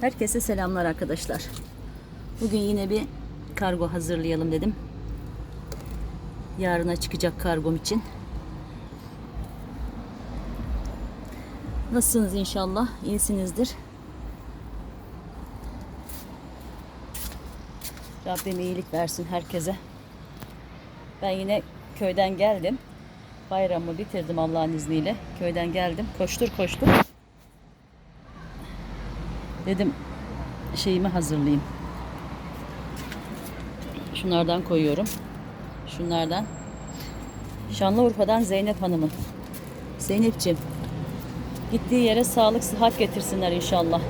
Herkese selamlar arkadaşlar. Bugün yine bir kargo hazırlayalım dedim. Yarına çıkacak kargom için. Nasılsınız inşallah? İyisinizdir. Rabbim iyilik versin herkese. Ben yine köyden geldim. Bayramımı bitirdim Allah'ın izniyle. Köyden geldim. Koştur koştur. Dedim şeyimi hazırlayayım. Şunlardan koyuyorum. Şunlardan. Şanlıurfa'dan Zeynep Hanım'ın. Zeynep'ciğim gittiği yere sağlık sıhhat getirsinler inşallah.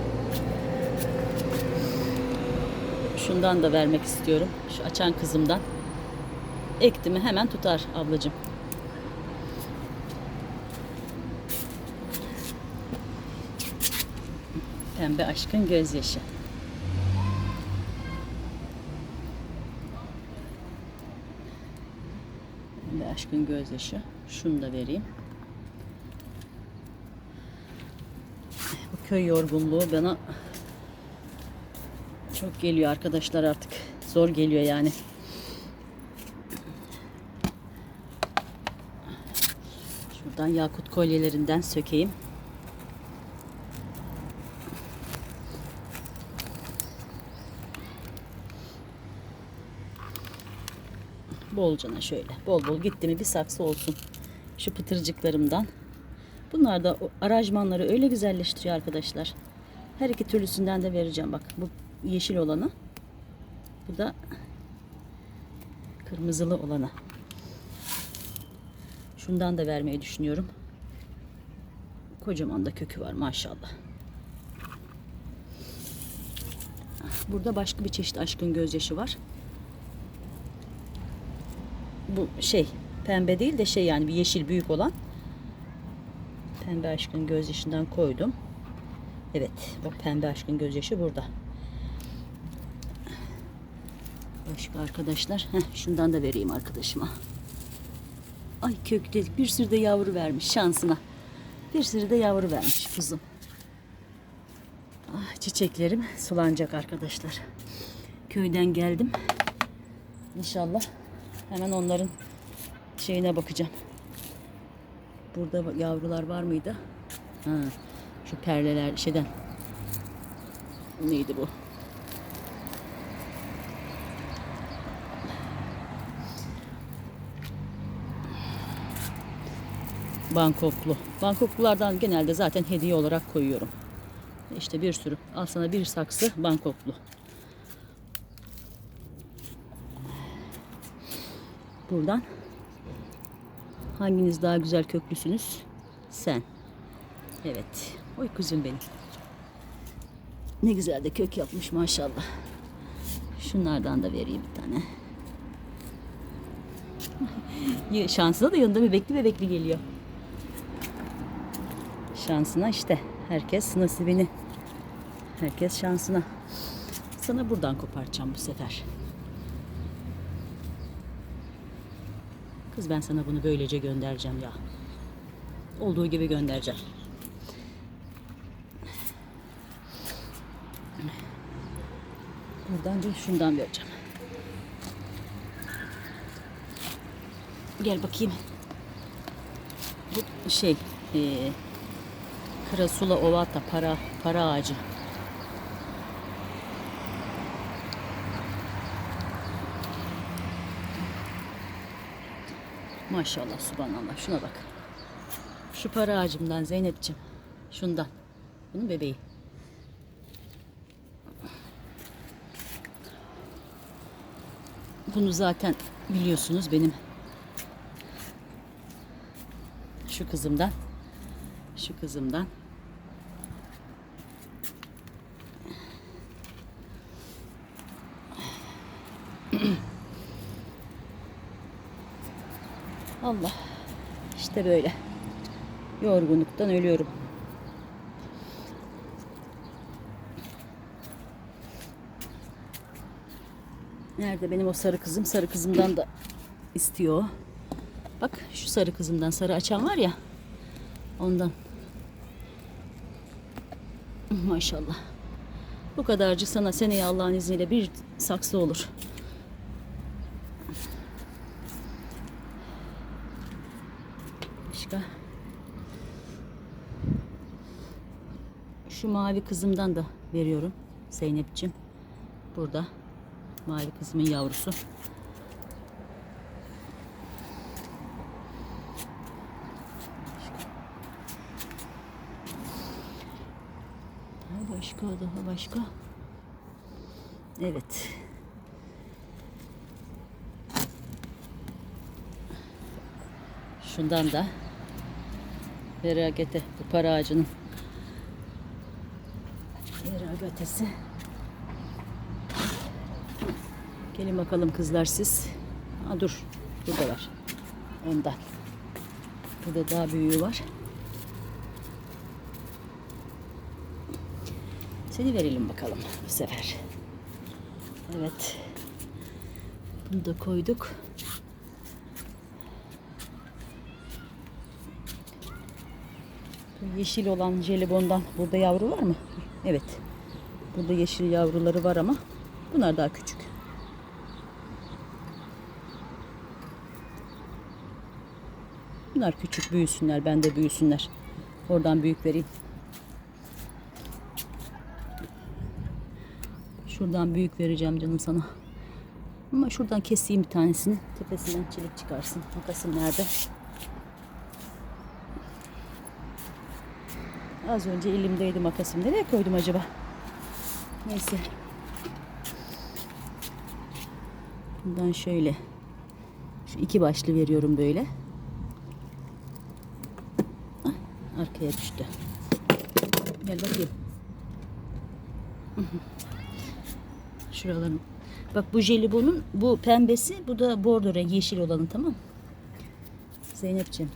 Şundan da vermek istiyorum. Şu açan kızımdan. Ekti mi hemen tutar ablacığım. Pembe aşkın gözyaşı. Pembe aşkın gözyaşı. Şunu da vereyim. Bu köy yorgunluğu bana çok geliyor arkadaşlar artık. Zor geliyor yani. Şuradan yakut kolyelerinden sökeyim. Bolcana şöyle. Bol bol gitti mi bir saksı olsun. Şu pıtırcıklarımdan. Bunlar da o aranjmanları öyle güzelleştiriyor arkadaşlar. Her iki türlüsünden de vereceğim bak. Bu yeşil olanı. Bu da kırmızılı olanı. Şundan da vermeyi düşünüyorum. Kocaman da kökü var maşallah. Burada başka bir çeşit aşkın gözyaşı var. Bu şey pembe değil de şey yani bir yeşil büyük olan. Pembe aşkın gözyaşından koydum. Evet, o pembe aşkın gözyaşı burada. Başka arkadaşlar. Heh, şundan da vereyim arkadaşıma. Ay kökte bir sürü de yavru vermiş şansına. Bir sürü de yavru vermiş kuzum. Ah, çiçeklerim sulanacak arkadaşlar. Köyden geldim. İnşallah hemen onların şeyine bakacağım. Burada yavrular var mıydı? Ha, şu perleler şeyden. Neydi bu? Bangkoklu. Bangkoklulardan genelde zaten hediye olarak koyuyorum. İşte bir sürü. Al sana bir saksı Bangkoklu. Buradan hanginiz daha güzel köklüsünüz? Sen. Evet. Oy kuzum benim. Ne güzel de kök yapmış maşallah. Şunlardan da vereyim bir tane. Şansına da yanında bebekli bebekli geliyor. Şansına işte. Herkes nasibini. Herkes şansına. Sana buradan koparacağım bu sefer. Kız ben sana bunu böylece göndereceğim ya. Olduğu gibi göndereceğim. Buradan da şundan vereceğim. Gel bakayım. Bu şey, e, Krasula ovata para para ağacı. Maşallah subhanallah şuna bak. Şu para ağacımdan Zeynep'ciğim. Şundan. Bunun bebeği. Bunu zaten biliyorsunuz benim şu kızımdan şu kızımdan Allah işte böyle yorgunluktan ölüyorum. Nerede benim o sarı kızım? Sarı kızımdan da istiyor. Bak şu sarı kızımdan sarı açan var ya. Ondan. Maşallah. Bu kadarcık sana seneye Allah'ın izniyle bir saksı olur. Başka? Şu mavi kızımdan da veriyorum Zeynep'ciğim. Burada mavi kızımın yavrusu. Daha başka, daha başka. Evet. Şundan da Veragete bu para ağacının Veragatesi. Gelin bakalım kızlar siz. Ha, dur. Burada var. Ondan. Burada daha büyüğü var. Seni verelim bakalım bu sefer. Evet. Bunu da koyduk. Yeşil olan jelibondan burada yavru var mı? Evet. Burada yeşil yavruları var ama bunlar daha küçük. Bunlar küçük büyüsünler, ben de büyüsünler. Oradan büyük vereyim. Şuradan büyük vereceğim canım sana. Ama şuradan keseyim bir tanesini. Tepesinden çelik çıkarsın. Makasım nerede? Az önce elimdeydi makasım. Nereye koydum acaba? Neyse. Bundan şöyle. Şu iki başlı veriyorum böyle. Ah, Arkaya düştü. Gel bakayım. Şuraların. Bak bu jelibonun bu pembesi, bu da bordo rengi yeşil olanı tamam? Zeynepciğim.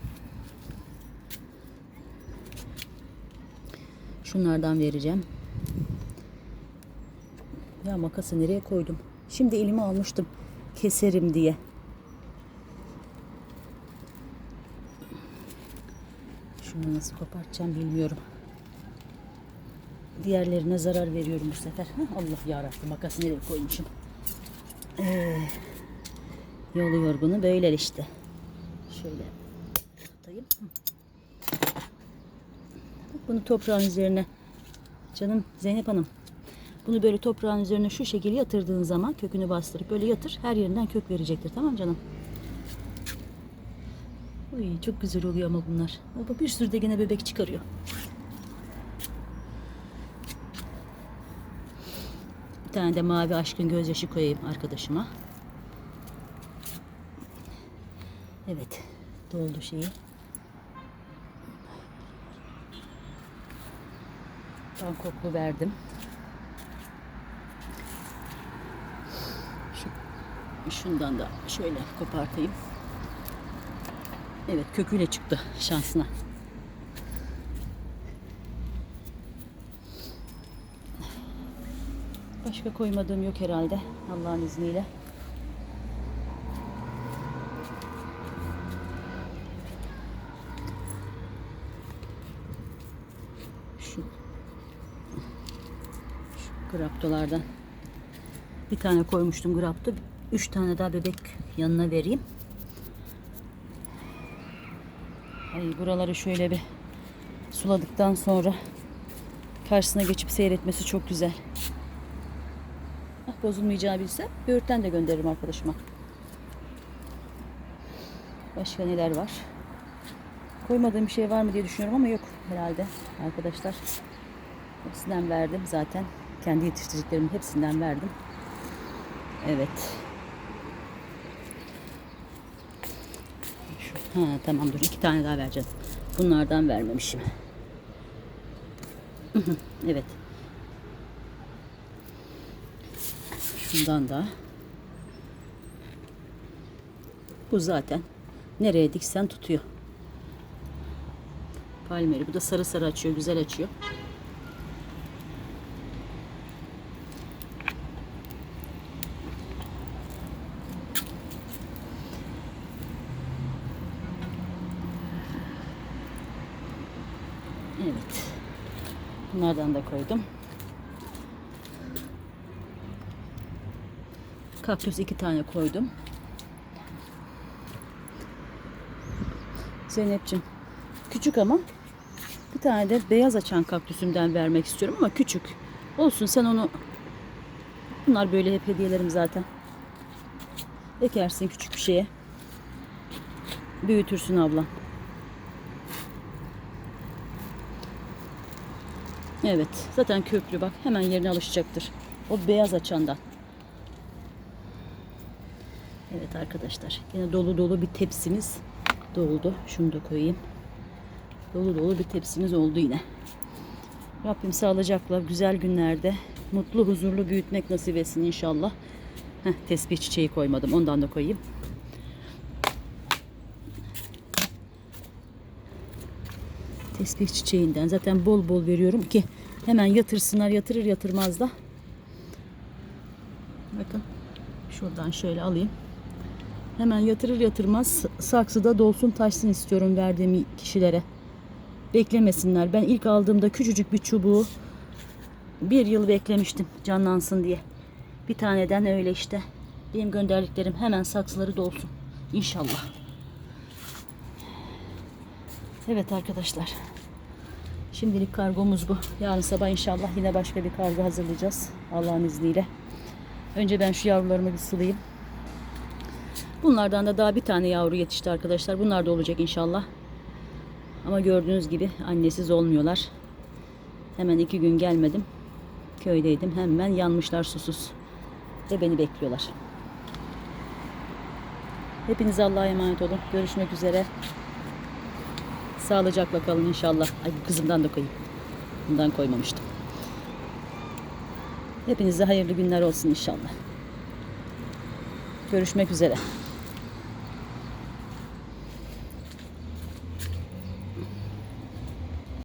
Şunlardan vereceğim. Ya makası nereye koydum? Şimdi elime almıştım. Keserim diye. Şunu nasıl kopartacağım bilmiyorum. Diğerlerine zarar veriyorum bu sefer. Allah yarabbim makası nereye koymuşum. Ee, yolu yorgunu böyle işte. Şöyle. Bak Bunu toprağın üzerine canım Zeynep Hanım bunu böyle toprağın üzerine şu şekilde yatırdığın zaman kökünü bastırıp böyle yatır her yerinden kök verecektir tamam canım. Uy, çok güzel oluyor ama bunlar. Baba bir sürü de gene bebek çıkarıyor. Bir tane de mavi aşkın gözyaşı koyayım arkadaşıma. Evet. Doldu şeyi. Ben koklu verdim. Şundan da şöyle kopartayım. Evet köküyle çıktı şansına. Başka koymadığım yok herhalde Allah'ın izniyle. Şu, şu graptolardan bir tane koymuştum graptı. 3 tane daha bebek yanına vereyim. Ay, buraları şöyle bir suladıktan sonra karşısına geçip seyretmesi çok güzel. Ah, bozulmayacağını bilse böğürtlen de gönderirim arkadaşıma. Başka neler var? Koymadığım bir şey var mı diye düşünüyorum ama yok herhalde arkadaşlar. Hepsinden verdim zaten. Kendi yetiştirdiklerimin hepsinden verdim. Evet. Ha tamam dur iki tane daha vereceğim. Bunlardan vermemişim. evet. Şundan da. Bu zaten nereye diksen tutuyor. Palmeri. Bu da sarı sarı açıyor. Güzel açıyor. Evet. Bunlardan da koydum. Kaktüs iki tane koydum. Zeynep'ciğim küçük ama bir tane de beyaz açan kaktüsümden vermek istiyorum ama küçük. Olsun sen onu bunlar böyle hep hediyelerim zaten. Ekersin küçük bir şeye. Büyütürsün abla. Evet. Zaten köklü bak. Hemen yerine alışacaktır. O beyaz açandan. Evet arkadaşlar. Yine dolu dolu bir tepsimiz doldu. Şunu da koyayım. Dolu dolu bir tepsimiz oldu yine. Rabbim sağlıcakla güzel günlerde mutlu huzurlu büyütmek nasip etsin inşallah. Heh, tesbih çiçeği koymadım. Ondan da koyayım. Tesbih çiçeğinden zaten bol bol veriyorum ki hemen yatırsınlar yatırır yatırmaz da. Bakın şuradan şöyle alayım. Hemen yatırır yatırmaz saksıda dolsun taşsın istiyorum verdiğim kişilere. Beklemesinler. Ben ilk aldığımda küçücük bir çubuğu bir yıl beklemiştim canlansın diye. Bir taneden öyle işte. Benim gönderdiklerim hemen saksıları dolsun. İnşallah. Evet arkadaşlar. Şimdilik kargomuz bu. Yarın sabah inşallah yine başka bir kargo hazırlayacağız. Allah'ın izniyle. Önce ben şu yavrularımı bir sulayayım. Bunlardan da daha bir tane yavru yetişti arkadaşlar. Bunlar da olacak inşallah. Ama gördüğünüz gibi annesiz olmuyorlar. Hemen iki gün gelmedim. Köydeydim. Hemen yanmışlar susuz. Ve beni bekliyorlar. Hepinize Allah'a emanet olun. Görüşmek üzere. Sağlıcakla kalın inşallah. Ay bu kızımdan da koyayım. Bundan koymamıştım. Hepinize hayırlı günler olsun inşallah. Görüşmek üzere.